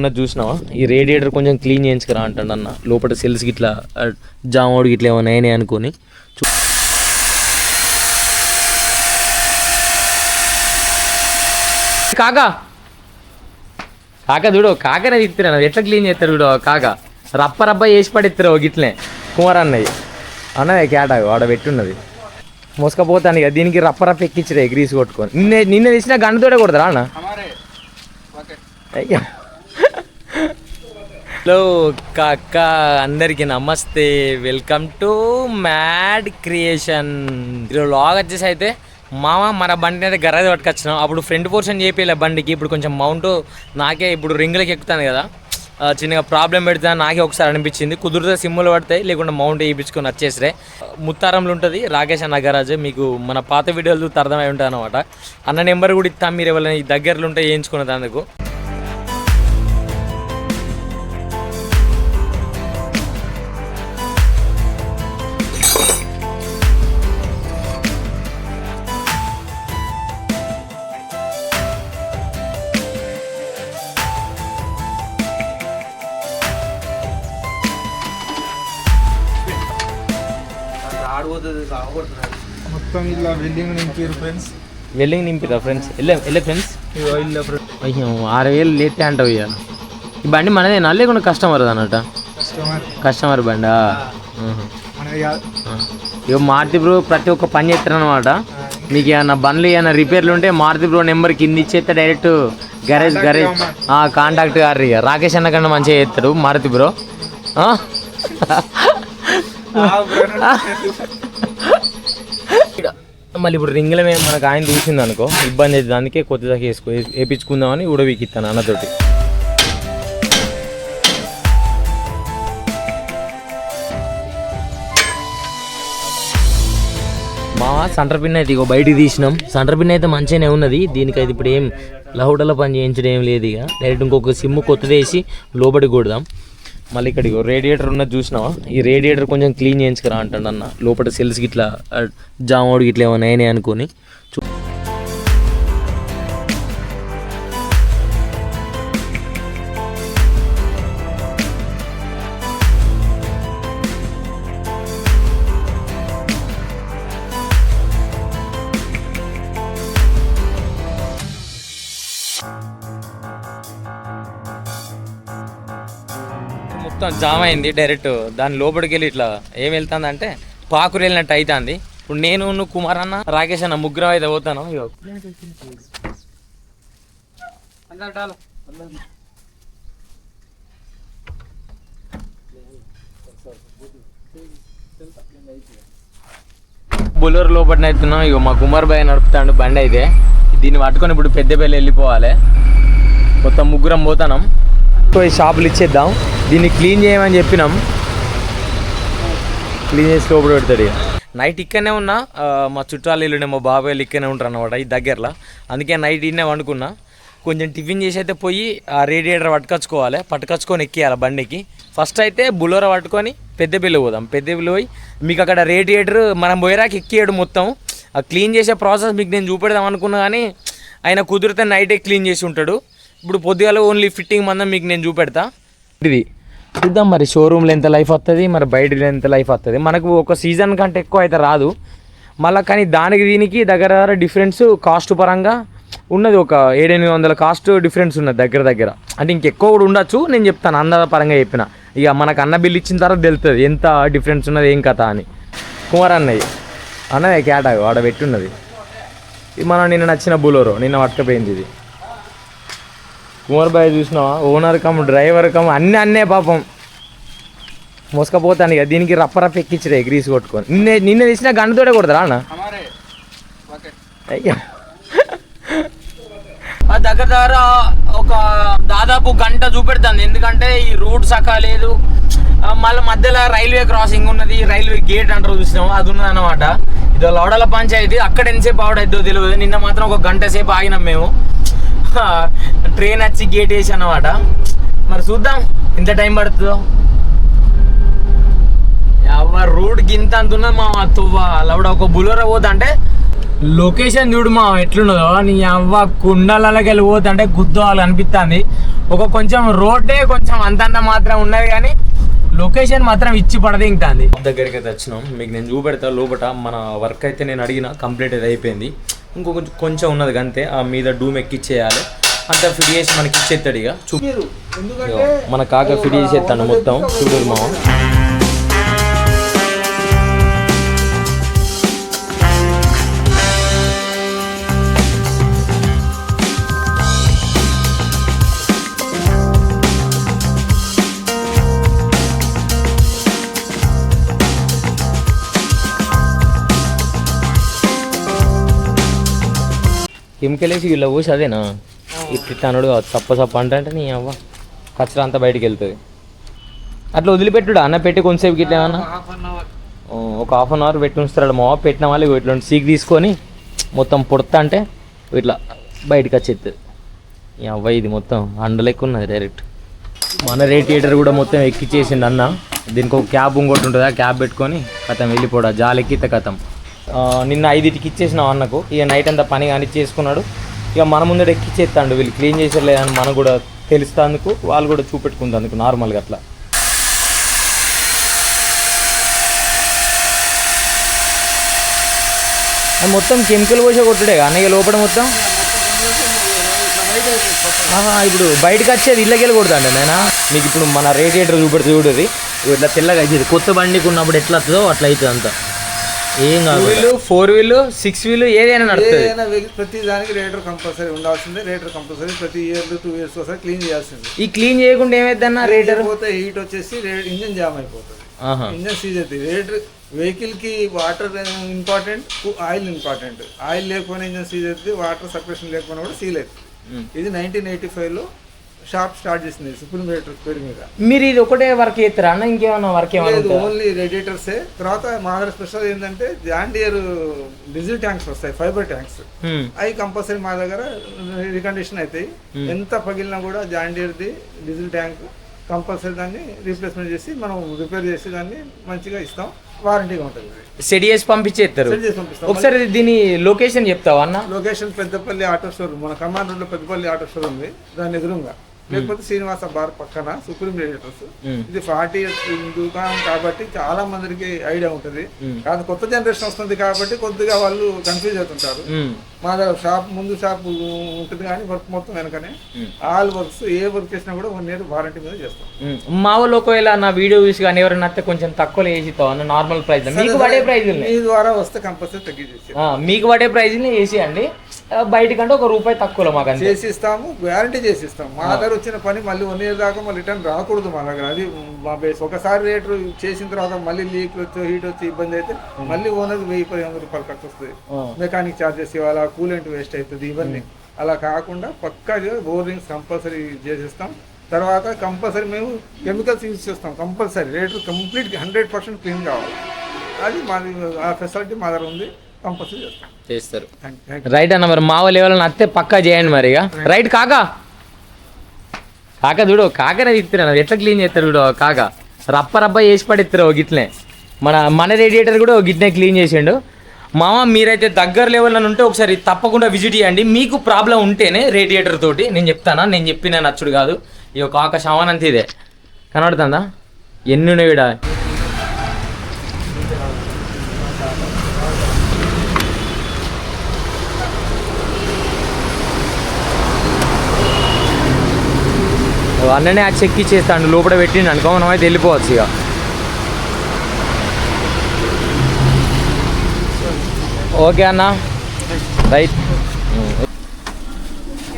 ఉన్నది చూసినావా? ఈ రేడియేటర్ కొంచెం క్లీన్ చేయించుకురా అంటాడు అన్న. లోపల సెల్స్ గిట్లా జామోడు గిట్లా ఏమైనా అయినాయి అనుకొని. కాకా. కాక చూడు కాకనే తిత్తిరా ఎట్లా క్లీన్ చేస్తారు చూడు కాక. రప్ప రప్ప చేసి పడిస్తారు గిట్లనే. కుమార్ అన్నయ్య. అన్నయ్య క్యాట ఆడ పెట్టున్నది. మోసుకపోతాను ఇక. దీనికి రప్ప రప్ప ఎక్కించడే గ్రీస్ కొట్టుకొని. నిన్న నిన్న తెచ్చిన గంటతోటే కొడతారా అన్న? అయ్యా. హలో కాక్క అందరికి నమస్తే. వెల్కమ్ టు మ్యాడ్ క్రియేషన్ ఈరోజు లాగ్ వచ్చేసి అయితే మామ మన బండి అయితే గరాజ్ పట్టుకొచ్చినాం. అప్పుడు ఫ్రంట్ పోర్షన్ చేపిలే బండికి. ఇప్పుడు కొంచెం మౌంట్ నాకే ఇప్పుడు రింగులకి ఎక్కుతాను కదా. చిన్నగా ప్రాబ్లం పెడితే నాకే ఒకసారి అనిపించింది. కుదిరితే సిమ్ములు పడతాయి లేకుంటే మౌంట్ వేయించుకొని వచ్చేసరే. ముత్తారంలో ఉంటుంది రాకేష్ అన్న మీకు మన పాత వీడియోలు చూస్తే అర్థమై ఉంటుంది అనమాట అన్న నెంబర్ కూడా ఇస్తాం మీరు ఎవరైనా దగ్గరలో ఉంటే వేయించుకున్నది అందుకు మొత్తం ఇలా వెల్డింగ్ నింపారు ఫ్రెండ్స్ వెల్లింగ్ నింపిరా ఫ్రెండ్స్ వెళ్ళే వెళ్ళే ఫ్రెండ్స్ అయ్యో ఆరు వేలు లేతే అంటావు ఇక ఈ బండి మనదేనా? లేకుండా కస్టమర్ అన్నట కస్టమర్ కస్టమర్ బండా. ఇక మారుతి బ్రో ప్రతి ఒక్క పని చేస్తారనమాట మీకు ఏమన్నా బండ్లు ఏమైనా రిపేర్లు ఉంటే మారుతి బ్రో నెంబర్ కింద ఇచ్చేస్తే డైరెక్ట్ గరేజ్ గరేజ్ కాంటాక్ట్ గారు ఇక రాకేష్ అన్న కన్నా మంచిగా చేస్తాడు మారుతి బ్రో. మళ్ళీ ఇప్పుడు రింగుల మీద మనకు ఆయన చూసింది అనుకో ఇబ్బంది అయితే అందుకే కొత్తగా వేసుకో వేపించుకుందామని ఉడవికిస్తాను అన్నతోటి మా సెంటర్ పిన్ అయితే ఇగో బయటికి తీసినాం. సెంటర్ పిన్ అయితే మంచిగానే ఉన్నది. దీనికైతే ఇప్పుడు ఏం లహుడల పని చేయించడం ఏం లేదు ఇక. డైరెక్ట్ ఇంకొక సిమ్ కొత్తది వేసి లోపలికి కొడదాం. మళ్ళీ ఇక్కడ రేడియేటర్ ఉన్నది చూసినావా? ఈ రేడియేటర్ కొంచెం క్లీన్ చేయించుకురా అంటాడు అన్న లోపల సెల్స్ గిట్లా జామోడు గిట్లా ఏమైనా అయినాయి అనుకొని మొత్తం జామ్ అయింది డైరెక్ట్ దాని లోపలికి వెళ్ళి ఇట్లా ఏం వెళ్తుంది అంటే పాకురు వెళ్ళినట్టు అవుతుంది ఇప్పుడు నేను నువ్వు కుమార్ అన్న రాకేష్ అన్న ముగ్గురం అయితే పోతాను. బొలూరు లోపల అవుతున్నాం ఇగో మా కుమార్ బాయ్ నడుపుతాడు బండి అయితే. దీన్ని పట్టుకొని ఇప్పుడు పెద్దపల్లి వెళ్ళిపోవాలి. మొత్తం ముగ్గురం పోతాం పోయి షాపులు ఇచ్చేద్దాం. దీన్ని క్లీన్ చేయమని చెప్పినాం. క్లీన్ చేసి లోపల పెడతాడు ఇక. నైట్ ఇక్కడనే ఉన్నా మా చుట్టాలు ఇల్లునే మా బాబాయ్ ఇక్కడనే ఉంటారు అనమాట ఈ దగ్గరలో. అందుకే నైట్ ఇన్నే వండుకున్నా. కొంచెం టిఫిన్ చేసి అయితే పోయి ఆ రేడియేటర్ పట్టుకొచ్చుకోవాలి పట్టుకొచ్చుకొని ఎక్కియాలి బండికి. ఫస్ట్ అయితే బులోరా పట్టుకొని పెద్దపల్లి పోదాం. పెద్దపల్లి పోయి మీకు అక్కడ రేడియేటర్ మనం పోయేరాకి ఎక్కియాడు మొత్తం. ఆ క్లీన్ చేసే ప్రాసెస్ మీకు నేను చూపెడదాం అనుకున్నా కానీ ఆయన కుదిరితే నైటే క్లీన్ చేసి ఉంటాడు. ఇప్పుడు పొద్దుగాల ఓన్లీ ఫిట్టింగ్ మందం మీకు నేను చూపెడతా. ఇది. చూద్దాం మరి షోరూమ్లో ఎంత లైఫ్ వస్తుంది మరి బయట ఎంత లైఫ్ వస్తుంది మనకు ఒక సీజన్ కంటే ఎక్కువ అయితే రాదు. మళ్ళీ కానీ దానికి దీనికి దగ్గర దగ్గర డిఫరెన్స్ కాస్ట్ పరంగా ఉన్నది ఒక ఏడెనిమిది వందల కాస్ట్ డిఫరెన్స్ ఉన్నది దగ్గర దగ్గర. అంటే ఇంకెక్కువ కూడా ఉండొచ్చు నేను చెప్తాను అందాల పరంగా చెప్పిన. ఇక మనకు అన్న బిల్ ఇచ్చిన తర్వాత తెలుస్తుంది ఎంత డిఫరెన్స్ ఉన్నది ఏం కథ అని. కుమార్ అన్నయ్య. అన్నయ్య క్యాట్ ఆడ పెట్టున్నది. ఇది మనం నిన్న నచ్చిన బులోరో నిన్న పట్టుకపోయింది ఇది. కుమార్ బాయ్ చూసినావా? ఓనర్ కమ్ డ్రైవర్ కమ్ అన్నీ అన్నే పాపం. మోసుకపోతాను ఇక. దీనికి రప్ప రప్ప ఎక్కించడే గ్రీస్ కొట్టుకొని. నిన్న నిన్న తీసిన గంటతోటే కొడతారా అన్న? అయ్యా. దగ్గర దగ్గర ఒక దాదాపు గంట చూపెడుతుంది. ఎందుకంటే ఈ రూట్ సకా లేదు. మళ్ళీ మధ్యలో రైల్వే క్రాసింగ్ ఉన్నది. రైల్వే గేట్ అంటారు చూసినాము అది ఉన్నది అనమాట ఇది లోడల పంచాయతీ. అక్కడ ఎంతసేపు ఆవిడైద్దో తెలియదు నిన్న మాత్రం ఒక గంట సేపు ఆగినాం మేము. ట్రైన్ వచ్చి గేట్ వేసి అనమాట మరి చూద్దాం ఎంత టైం పడుతుందో. ఎవరు రోడ్ గింత అంత ఉన్నది మా తువ్వ. లవడ ఒక బులోరా పోతా అంటే లొకేషన్ చూడు మా ఎట్లున్నదో. నీ అవ్వ కుండలకి వెళ్ళి పోతుంటే గుద్దోవాలి అనిపిస్తుంది ఒక కొంచెం రోడ్డే కొంచెం అంతంత మాత్రం ఉన్నది కానీ లొకేషన్ మాత్రం ఇచ్చి పడదింగుతుంది దగ్గరికి అయితే వచ్చినాం. మీకు నేను చూపెడతా లోపట. మన వర్క్ అయితే నేను అడిగిన కంప్లీట్ అయితే అయిపోయింది. ఇంకో కొంచెం కొంచెం ఉన్నది అంతే ఆ మీద డూమ్ ఎక్కిచ్చేయాలి. అంతా ఫిట్ చేసి మనకి ఇచ్చేస్తాడు ఇక చూ మన కాక ఫిట్ చేసేస్తాను మొత్తం. చూడు మామ కెమికల్ వీళ్ళ పోసి అదేనా? ఇట్లా అనుడు తప్ప సప్ప అంటే అంటే నీ అవ్వ. కచ్చరా అంతా బయటికి వెళ్తుంది. అట్లా వదిలిపెట్టుడు? అన్న పెట్టి కొంతసేపు ఇట్లా ఏమన్నా? ఓ, ఒక హాఫ్ అన్ అవర్ పెట్టి ఉంచుతాడు మా పెట్టిన వాళ్ళు ఇట్లా సీక్ తీసుకొని మొత్తం పుడతా అంటే ఇట్లా బయటకు వచ్చేస్తుంది ఈ అవ్వ ఇది మొత్తం అండలెక్క ఉన్నది డైరెక్ట్. మన రేడియేటర్ కూడా మొత్తం ఎక్కిచ్చేసిండు అన్న. దీనికి ఒక క్యాబ్ ఇంకోటి ఉంటుంది. ఆ క్యాబ్ పెట్టుకొని కథం వెళ్ళిపోడా? జాలి ఎక్కితే కథం నిన్న ఐదింటికి ఇచ్చేసిన అన్నకు. ఇక నైట్ అంతా పని కానీ చేసుకున్నాడు. ఇక మన ముందర ఎక్కిచ్చేస్తాడు వీళ్ళు. క్లీన్ చేసేలేదని మనకు కూడా తెలుస్తాందుకు వాళ్ళు కూడా చూపెట్టుకుందందుకు నార్మల్గా అట్లా. మొత్తం కెమికల్ పోసే కొట్టుడే అన్నయ్య లోపల మొత్తం? ఇప్పుడు బయటకు వచ్చేది ఇళ్ళకెళ్ళి కొడతాండి నేను మీకు ఇప్పుడు మన రేడియేటర్ చూపెడితే చూడదు. ఇట్లా తెల్లగా అవుతుంది కొత్త బండికి ఉన్నప్పుడు ఎట్లా వస్తుందో అట్లా అవుతుంది అంతా. ఏం కాదు వీళ్ళు ఫోర్ వీల్ సిక్స్ వీల్ ఏదైనా నడుస్తుంది ఏదైనా వెహికల్ ప్రతి దానికి రేటర్ కంపల్సరీ ఉండాల్సిందే. రేటర్ కంపల్సరీ ప్రతి ఇయర్ టూ ఇయర్స్ ఒకసారి క్లీన్ చేయాల్సిందే. ఈ క్లీన్ చేయకుండా ఏమైందన్న రేటర్? పోతే హీట్ వచ్చేసి ఇంజన్ జామ్ అయిపోతుంది. ఆహా. ఇంజన్ సీజ్ అవుతుంది రేటర్ వెహికల్కి water important oil important. Oil లేకపోయినా ఇంజన్ సీజ్ అవుతుంది వాటర్ సపరేషన్ లేకపోయినా కూడా సీల్ అవుతుంది ఇది నైన్టీన్ ఎయిటీ ఫైవ్లో షాప్ స్టార్ట్ చేసింది సుప్రీం రేటర్ పేరు మీద. మీరు ఇది ఒకటే వర్క్ చేస్తారా? అన్న ఇంకేమన్నా వర్క్ లేదు? ఓన్లీ రేడియేటర్సే తర్వాత మా దగ్గర స్పెషల్ ఏంటంటే జాండియర్ డీజిల్ ట్యాంక్స్ వస్తాయి ఫైబర్ ట్యాంక్స్. అవి కంపల్సరీ మా దగ్గర రికండిషన్ అవుతాయి ఎంత పగిలినా కూడా జాండియర్ది డీజిల్ ట్యాంక్ కంపల్సరీ దాన్ని రీప్లేస్మెంట్ చేసి మనం రిపేర్ చేసి దాన్ని మంచిగా ఇస్తాం. వారంటీగా ఉంటుంది సెట్ చేసి పంపించేస్తారు. సెట్ చేసి పంపిస్తాం. ఒకసారి దీని లొకేషన్ చెప్తావా అన్న? లొకేషన్ పెద్దపల్లి ఆటో షోరూమ్ మన కమాండ్ రోడ్లో పెద్దపల్లి ఆటో షోరూమ్ ఉంది. దాని ఎదురుగా. లేకపోతే శ్రీనివాస బార్ పక్కన సుప్రీం రేడియేటర్స్. ఇది ఫార్టీ ఇయర్స్ దుకాణం కాబట్టి చాలా మందికి ఐడియా ఉంటుంది. కాదు కొత్త జనరేషన్ వస్తుంది కాబట్టి కొద్దిగా వాళ్ళు కన్ఫ్యూజ్ అవుతుంటారు. మా దగ్గర షాప్ ముందు షాప్ ఉంటుంది కానీ వర్క్ మొత్తం వెనకనే. ఆల్ వర్క్స్ ఏ వర్క్ చేసినా కూడా వన్ ఇయర్ వారంటీ మీద చేస్తాం. మా వాళ్ళు ఒకవేళ నా వీడియో చూసి కానీ ఎవరైనా నచ్చితే కొంచెం తక్కువలో వేసి అన్న నార్మల్ ప్రైస్ మీకు పడే ప్రైజ్ మీ ద్వారా వస్తే కంపల్సరీ తగ్గించేసి మీకు పడే ప్రైజ్ వేసి అండి ఆ, బయటకంటే ఒక రూపాయి తక్కువలో మాకు అంతే. చేసి ఇస్తాము గ్యారంటీ చేసి ఇస్తాం మా దగ్గర వచ్చిన పని మళ్ళీ వన్ ఇయర్ దాకా మళ్ళీ రిటర్న్ రాకూడదు మా దగ్గర. అది మా బేస్ ఒకసారి రేట్ చేసిన తర్వాత మళ్ళీ లీక్ వచ్చి హీట్ వచ్చి ఇబ్బంది అయితే మళ్ళీ ఓనర్ వెయ్యి పదిహేను వందల రూపాయలు ఖర్చు వస్తుంది. మెకానిక్ ఛార్జెస్ ఇవ్వాలా కూలెంట్ వేస్ట్ అవుతుంది ఇవన్నీ. అలా కాకుండా పక్కాగా బోరింగ్స్ కంపల్సరీ చేసిస్తాం. తర్వాత కంపల్సరీ మేము కెమికల్స్ యూజ్ చేస్తాం compulsory radiator complete hundred percent clean కావాలి. అది మాది ఆ ఫెసిలిటీ మా దగ్గర ఉంది. కంపల్సరీ చేస్తాం. చేస్తారు. రైట్ అన్న మరి మా వాళ్ళు ఎవరైనా నచ్చితే పక్కా చేయండి మరి ఇక. రైట్ కాకా? కాక చూడు కాకనే తిప్పుతున్నాను ఎట్లా క్లీన్ చేస్తారు చూడు కాక? రప్ప రప్ప చేసి పడేస్తారు ఓ గిట్లనే మన మన రేడియేటర్ కూడా ఓ గిట్లనే క్లీన్ చేసిండు. మామ మీరైతే దగ్గర లెవెల్లో ఉంటే ఒకసారి తప్పకుండా విజిట్ చేయండి. మీకు ప్రాబ్లం ఉంటేనే రేడియేటర్ తోటి నేను చెప్తానా? నేను చెప్పిన నచ్చుడు కాదు. ఈ యొక్క కాక శవనంత ఇదే. కనబడుతుందా? ఎన్ని ఉన్నాయి అన్ననే ఆ చెక్ ఇచ్చేస్తాడు. లోపల పెట్టిండు అనుకో మనం అయితే వెళ్ళిపోవచ్చు ఇక. ఓకే అన్న. రైట్.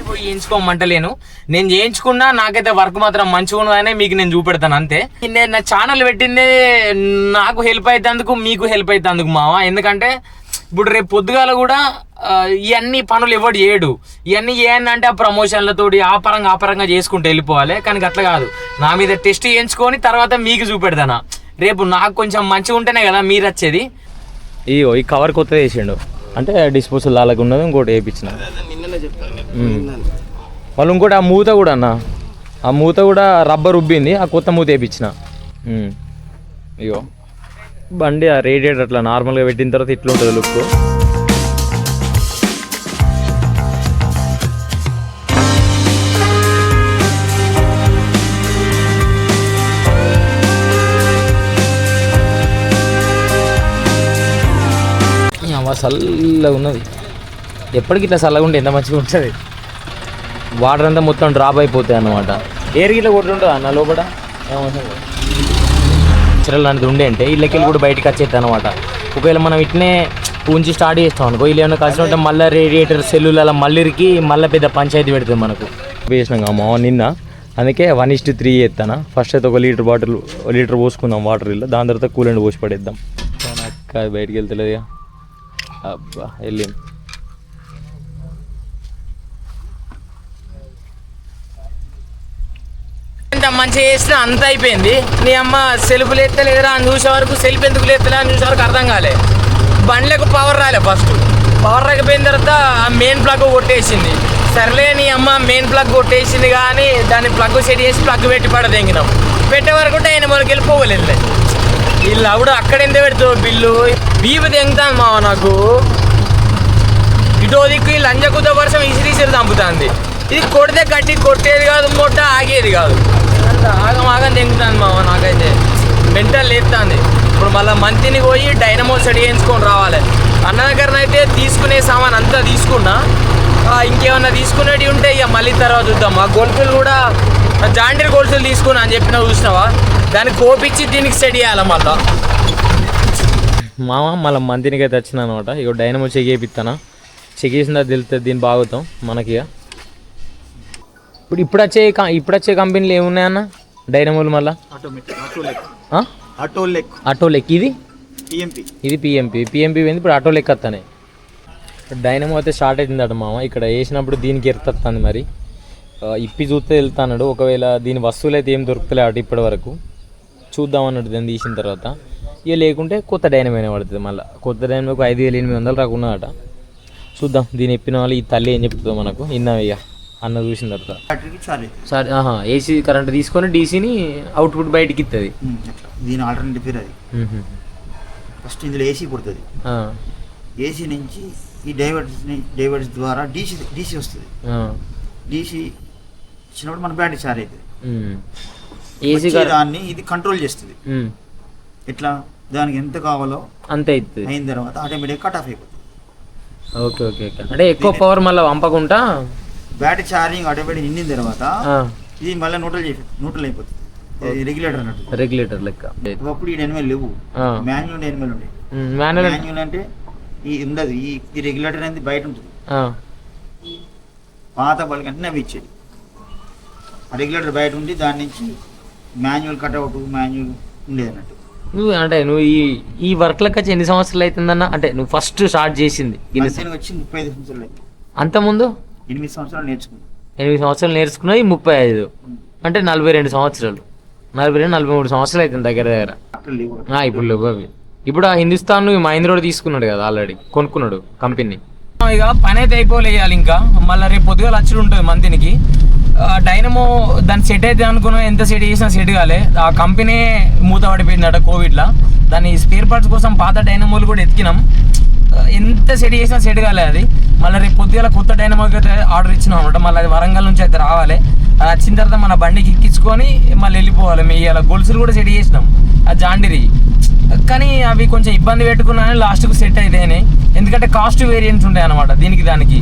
పోయి చేయించుకోమంటలేను. నేను చేయించుకున్నా నాకైతే వర్క్ మాత్రం మంచిగా ఉన్నదనే మీకు నేను చూపెడతాను అంతే. నేను నా ఛానల్ పెట్టిందే నాకు హెల్ప్ అవుతుందుకు మీకు హెల్ప్ అవుతుందుకు మావా? ఎందుకంటే ఇప్పుడు రేపు పొద్దుగాల కూడా ఇవన్నీ పనులు ఎవడు చేయడు ఇవన్నీ ఏంటంటే ఆ ప్రమోషన్లతోటి ఆ పరంగా ఆ పరంగా చేసుకుంటూ వెళ్ళిపోవాలి. కానీ అట్లా కాదు. నా మీద టెస్ట్ చేయించుకొని తర్వాత మీకు చూపెడతానా. రేపు నాకు కొంచెం మంచిగా ఉంటేనే కదా మీరు వచ్చేది. ఇగో ఈ కవర్ కొత్తది వేసిండు. అంటే డిస్పోజల్ అలాగ ఉన్నది ఇంకోటి వేయించిన. వాళ్ళు ఇంకోటి ఆ మూత కూడా అన్న. ఆ మూత కూడా రబ్బర్ ఉబ్బింది ఆ కొత్త మూత వేయించిన. ఇగో. బండి ఆ రేడియేటర్ అట్లా నార్మల్గా పెట్టిన తర్వాత ఇట్లా ఉంటుంది లుక్ చల్లగా ఉన్నది. ఎప్పటికి ఇట్లా చల్లగా ఉంటే ఎంత మంచిగా ఉంటుంది? వాటర్ అంతా మొత్తం డ్రాప్ అయిపోతాయి అన్నమాట. ఎయిర్ ఇట్లా కొట్టుంటుందా అన్న లోపల? ఏమవుతుంది చిరలు అనేది ఉండే అంటే ఇళ్ళకెళ్ళి కూడా బయటకు వచ్చేది అనమాట ఒకవేళ మనం ఇట్నే ఉంచి స్టార్ట్ చేస్తాం అనుకో వీళ్ళు ఏమైనా కలిసి ఉంటే మళ్ళీ రేడియేటర్ సెల్లుల మళ్ళీరికి మళ్ళీ పెద్ద పంచాయతీ పెడుతుంది మనకు. వేసినాం అమ్మ నిన్న. అందుకే వన్ ఇస్ట్ త్రీ ఎత్తాను ఫస్ట్ అయితే ఒక లీటర్ బాటిల్ లీటర్ పోసుకుందాం వాటర్ ఇల్లు. దాని తర్వాత కూలండి పోసి పడేద్దాం. అక్క అది బయటికి వెళ్తలేదు ఇక. అబ్బా వెళ్ళింది. మంచిగా చేసిన అంత అయిపోయింది. నీ అమ్మ సెల్ఫ్ లేస్తలేదురా అని చూసే వరకు సెల్ఫ్ ఎందుకు లేస్తలే అని చూసే వరకు అర్థం కాలే. బండ్లకు పవర్ రాలే ఫస్ట్ పవర్ రాకపోయిన తర్వాత ఆ మెయిన్ ప్లగ్ కొట్టేసింది. సర్లే నీ అమ్మ మెయిన్ ప్లగ్ కొట్టేసింది కానీ దాన్ని ప్లగ్ సెట్ చేసి ప్లగ్ పెట్టి పడదెంగినాం పెట్టే వరకు ఆయన మనకి వెళ్ళిపోవలేదు వీళ్ళు ఆవిడ అక్కడ ఎంత పెడుతావు బిల్లు? బీపు తెంగుతాను మావ నాకు. ఇటో దిక్కు లంజ కుద్ద వర్షం ఇసిరిసిరి చంపుతుంది ఇది కొడితే కట్టి కొట్టేది కాదు మొట్ట ఆగేది కాదు. ఆగం ఆగం తెంగుతాను మామ నాకైతే. మెంటల్ లేపుతుంది. ఇప్పుడు మళ్ళీ మంతిని పోయి డైనమో సెట్ చేయించుకొని రావాలి. అన్న దగ్గర అయితే తీసుకునే సామాన్ అంతా తీసుకున్నా. ఇంకేమన్నా తీసుకునేవి ఉంటే ఇక మళ్ళీ తర్వాత చూద్దాం. ఆ గొలుసులు కూడా జాండీర్ గొలుసులు తీసుకున్నా అని చెప్పినా చూసినావా? దాన్ని కోపించి దీనికి సెట్ చేయాలి మళ్ళా? మామ మళ్ళీ మంతినికి అయితే వచ్చిన అనమాట. ఇక డైనమో చెక్ చేయిస్తానా చెక్ చేసిన తెలుస్తుంది దీని బాగుతాం. మనకి ఇక. ఇప్పుడు ఇప్పుడు వచ్చే ఇప్పుడు వచ్చే కంపెనీలు ఏమున్నాయన్న డైనమోలు మళ్ళా? ఆటోమేటిక్ ఆటోలెక్ ఆ? ఆటోలెక్ ఆటోలెక్ ఇది? టీఎంపీ ఇది పిఎంపి. పిఎంపి పోయింది ఇప్పుడు ఆటో లెక్క వస్తానే డైనమో అయితే స్టార్ట్ అవుతుందట మామ. ఇక్కడ వేసినప్పుడు దీనికి ఎరుతుంది మరి. ఇప్పి చూస్తే వెళ్తాడు ఒకవేళ దీని వస్తువులు అయితే ఏం దొరుకుతలే అటు ఇప్పటి వరకు. చూద్దాం అన్నట్టు దాన్ని తీసిన తర్వాత. ఇక లేకుంటే కొత్త డైనమైనా పడుతుంది మళ్ళీ. కొత్త డైనమోకి ఐదు వేలు ఎనిమిది వందలు రాకున్నదట చూద్దాం. దీని ఎప్పిన వాళ్ళు ఈ తల్లి ఏం చెప్తుందో మనకు. విన్నాం ఇక. అన్న చూసిన తర్వాత. సరే ఆహా ఏసీ కరెంట్ తీసుకొని డీసీని అవుట్పుట్ బయటికి ఇస్తుంది దీని ఆల్టర్నేటివ్ పేరు అది. ఫస్ట్ ఇందులో ఏసీ పుడుతుంది ఏసీ నుంచి ఈ డైవర్స్ డైవర్స్ ద్వారా డీసీ డీసీ వస్తుంది. డీసీ ఇచ్చినప్పుడు మన బ్యాటరీ చార్జ్ అవుతుంది ఏసీ దాన్ని ఇది కంట్రోల్ చేస్తుంది. ఎట్లా? దానికి ఎంత కావాలో అంతే అవుతుంది అయిన తర్వాత ఆటోమేటిక్ కట్ ఆఫ్ అయిపోతుంది. Okay okay okay. అంటే ఎక్కువ పవర్ మళ్ళీ పంపకుండా బ్యాటరీ ఛార్జింగ్ ఆటోమేటిక్ నిండిన తర్వాత ఇది మళ్ళీ న్యూట్రల్ చేసి న్యూట్రల్ అయిపోతుంది. రెగ్యులేటర్ అన్నట్టు. రెగ్యులేటర్ లెక్క. ఒకప్పుడు ఈ ఎనిమల్ లేవు. మాన్యువల్ ఎనిమల్ ఉండే. మాన్యువల్ అంటే- ఈ ఉండదు. ఈ రెగ్యులేటర్ అనేది బయట ఉంటుంది. పాత బల్క్ అంటే అవి ఇచ్చేది. రెగ్యులేటర్ బయట ఉండి దాని నుంచి మాన్యువల్ కట్అవుట్ మాన్యువల్ ఉండేది అన్నట్టు. నువ్వు అంటే నువ్వు ఈ ఈ వర్క్లకు వచ్చి ఎన్ని సంవత్సరాలు అవుతుందన్న? అంటే నువ్వు ఫస్ట్ స్టార్ట్ చేసింది. వచ్చి ముప్పై ఐదు సంవత్సరాలు అంత ముందు ఎనిమిది సంవత్సరాలు నేర్చుకున్నాను ఎనిమిది సంవత్సరాలు నేర్చుకున్నది ముప్పై ఐదు. అంటే నలభై రెండు సంవత్సరాలు. నలభై రెండు నలభై మూడు సంవత్సరాలు అవుతుంది దగ్గర దగ్గర. ఆ, ఇప్పుడు లేవు అవి. ఇప్పుడు ఆ హిందుస్థాన్ మహేంద్రోడు తీసుకున్నాడు కదా ఆల్రెడీ కొనుక్కున్నాడు కంపెనీ. ఇక పని అయితే అయిపోలేయాలి ఇంకా. మళ్ళీ రేపు పొద్దుగా లక్షలు ఉంటుంది మంత్నికి డైనమో దాన్ని సెట్ అయితే అనుకున్నా ఎంత సెట్ చేసినా సెట్ కాలే. ఆ కంపెనీ మూత పడిపోయిందట కోవిడ్లో. దాని స్పేర్ పార్ట్స్ కోసం పాత డైనమోలు కూడా ఎతికినాం ఆ, ఎంత సెట్ చేసినా సెట్ కాలేదు అది. మళ్ళీ రేపు పొద్దుగల కొత్త డైనమోకి అయితే ఆర్డర్ ఇచ్చినాం అనమాట మళ్ళీ అది వరంగల్ నుంచి అయితే రావాలి. అది వచ్చిన తర్వాత మన బండికి ఎక్కించుకొని మళ్ళీ వెళ్ళిపోవాలి. మీ ఇలా గొలుసులు కూడా సెట్ చేసినాం. ఆ జాండిరి కానీ అవి కొంచెం ఇబ్బంది పెట్టుకున్నాను లాస్ట్కు సెట్ అయితేనే. ఎందుకంటే కాస్ట్ వేరియంట్స్ ఉంటాయి అనమాట దీనికి దానికి.